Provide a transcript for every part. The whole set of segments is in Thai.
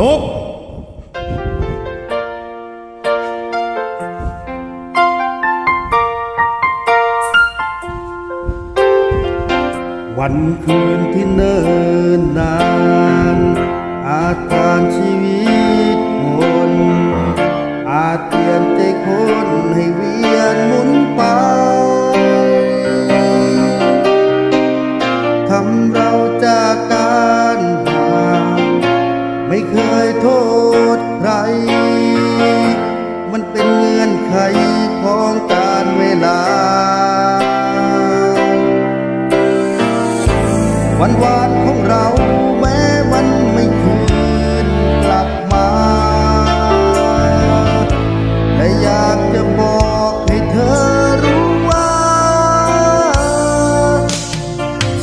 ทุกวันคืนที่เนิ่นนาน อาจผ่านชีวิตคนอาจเปลี่ยนใจคนให้เวียนหมุนไปทำร งื่อนไขของการเวลา วันวานของเราแม้มันไม่คืนกลับมาแต่อยากจะบอกให้เธอรู้ว่า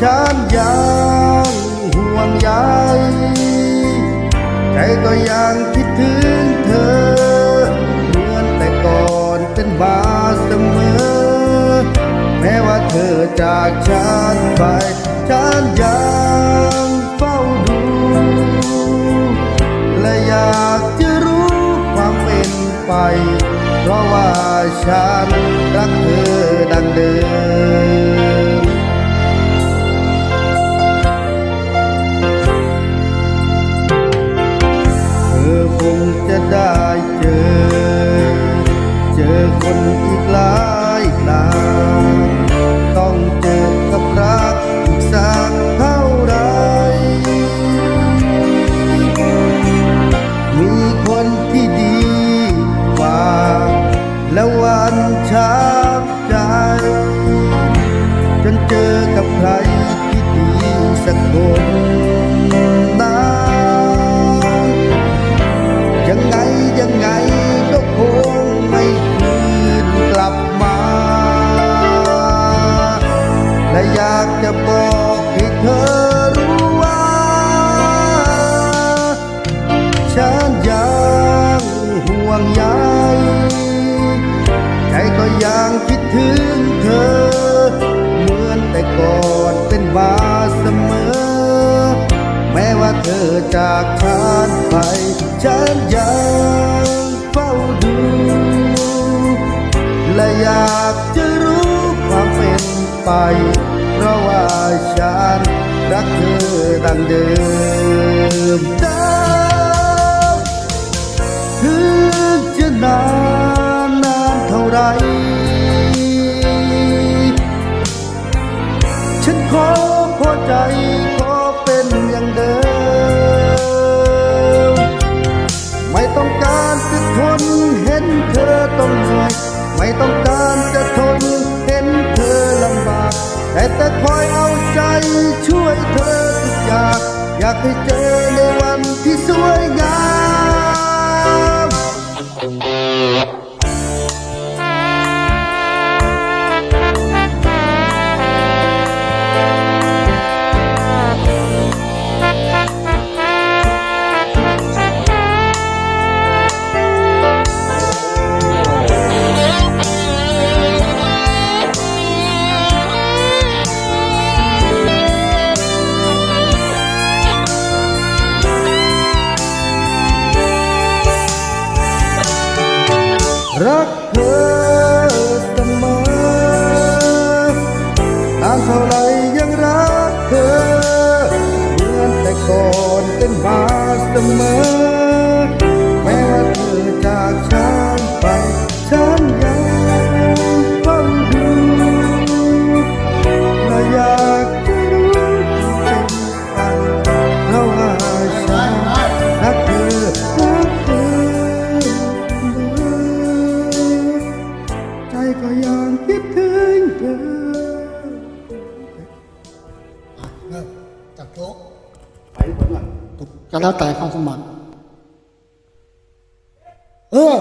ฉันยังห่วงใยใจก็ยังคิดถึง เธอจากฉันไปฉันยังเฝ้าดู และอยากจะรู้ความเป็นไป เพราะว่าฉันรักเธอดังเดิมเธอคงจะได้เจอ เจอคนอีกหลายหลาย ต้อ อยากจะบอกให้เธอรู้ว่า ฉันยังห่วงใยใจก็ยังคิดถึงเธอ เหมือนแต่ก่อนเป็นมาเสมอ แม้ว่าเธอจากฉัน ไป เพราะว่าฉันรักเธอดังเดิมเดิม ช่วยเธอทุกอย่างอยากให้เจอในวันที่สวยงามานเท่าไรยังรักเธอ เหมือนแต่ก่อนเป็นมาเสมอ เริ่มจับโต๊ะไปผลละก็แล้วแต่ความสมัครเออ